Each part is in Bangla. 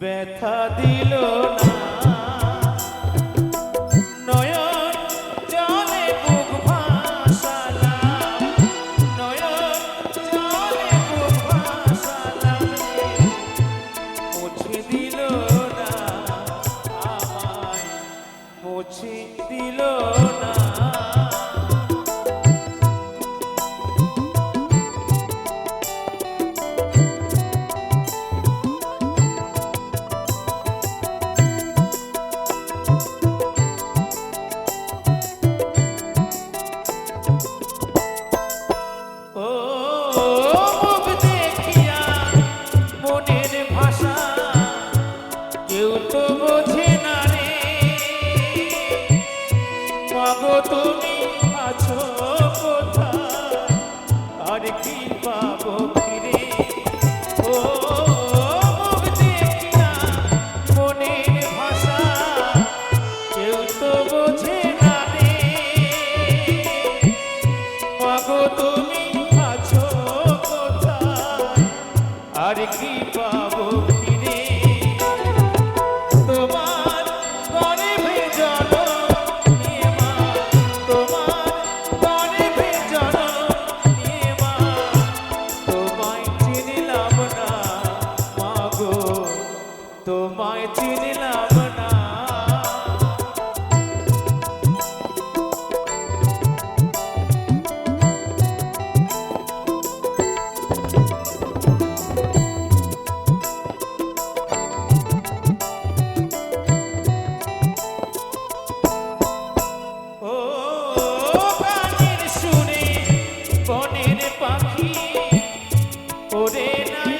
ব্যথা দিল। তুমি আছো কোথায়? আর কি ওরে না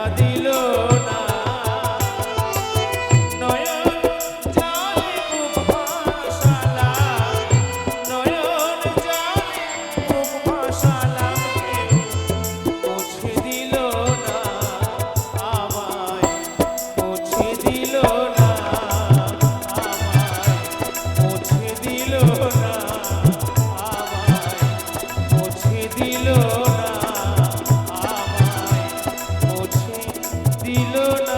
করুণা